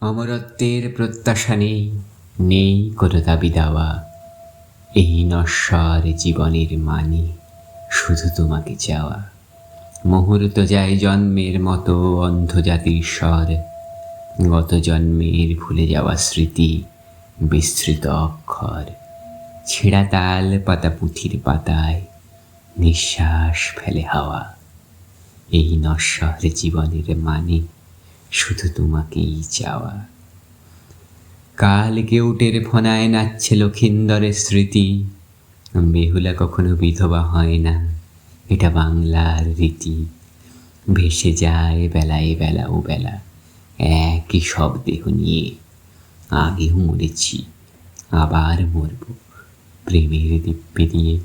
অমরত্বের প্রত্যাশা নেই নেই কোনো দাবি দাওয়া। এই নশ্বর জীবনের মানে শুধু তোমাকে চাওয়া। মুহূর্ত যায় জন্মের মতো অন্ধ জাতির স্বর। গত জন্মের ভুলে যাওয়া স্মৃতি, বিস্তৃত অক্ষর। ছেঁড়া তাল পাতা পুঁথির পাতায় নিঃশ্বাস ফেলে হাওয়া। এই নশ্বর জীবনের মানে শুধু তোমাকেই চাওয়া। কাল কেউটের ফনায় নাচছে লক্ষিন্দরের স্মৃতি। বেহুলা কখনো বিধবা হয় না, এটা বাংলার রীতি। ভেসে যায় বেলায় বেলা ও বেলা, একই সব দেহ নিয়ে। আগেও মরেছি, আবার মরব প্রেমের দিব্যে দিয়ে।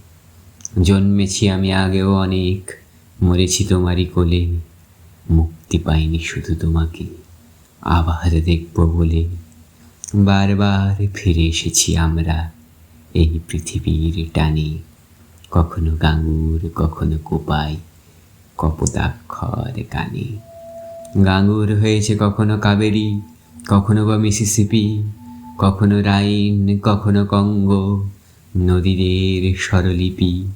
জন্মেছি আমি আগেও অনেক, মরেছি তোমারই কোলে। মুক্তি পাইনি শুধু তোমাকে। আবার দেখব বলে বারবার ফিরে এসেছি আমরা এই পৃথিবীর টানে। কখনো গাঙ্গুর, কখনো কোপাই, কপোতাক্ষর কানে। গাঙ্গুর হয়েছে কখনো কাবেরী, কখনো বা মিসিসিপি, কখনো রাইন, কখনো কঙ্গ, নদীদের স্বরলিপি।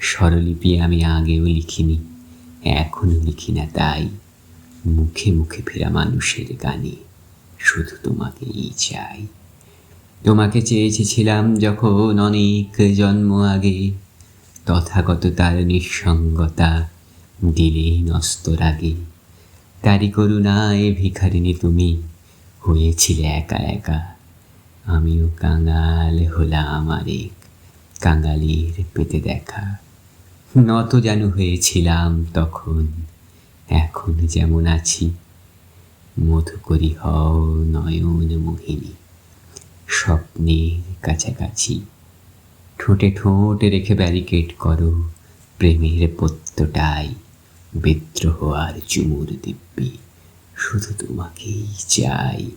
স্বরলিপি আমি আগেও লিখিনি। এখনও লিখি না তাই মুখে মুখে ফেরা মানুষের গানে শুধু তোমাকেই চাই। তোমাকে চেয়েছিলাম যখন অনেক জন্ম আগে, তথাগত তার নিঃসঙ্গতা দিলেই নস্তর আগে তারি করুণায় ভিখারিনী তুমি হয়েছিলে একা একা। আমিও কাঙাল হলাম আরেক কাঙালির পেতে দেখা। নত যেন হয়েছিলাম তখন, এখন যেমন আছি। মধু করি হও নয়ন মোহিনী, স্বপ্নের কাছাকাছি। ঠোঁটে ঠোঁট রেখে ব্যারিকেড করো প্রেমের পত্যটাই বিদ্রোহ আর চুমুর দিব্যি, শুধু তোমাকেই চাই।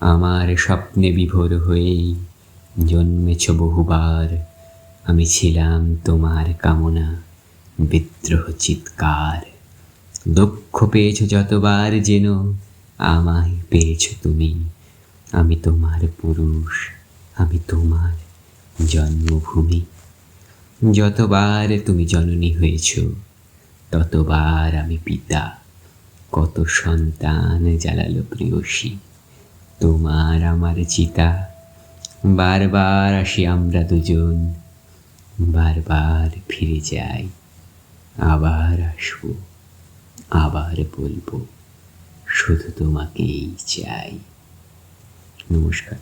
আমার স্বপ্নে বিভোর হয়েই জন্মেছ বহুবার আমি ছিলাম তোমার কামনা, বিদ্রোহ চিৎকার। দুঃখ পেয়েছ যতবার যেন, আমায় পেয়েছ তুমি। আমি তোমার পুরুষ, আমি তোমার জন্মভূমি। যতবার তুমি জননী হয়েছ, ততবার আমি পিতা। কত সন্তান জ্বালালো প্রিয়সী, তোমার আমার চিতা। বারবার আসি আমরা দুজন বারবার ফিরে যাই। আবার আসব আবার বলব শুধু তোমাকেই চাই। নমস্কার।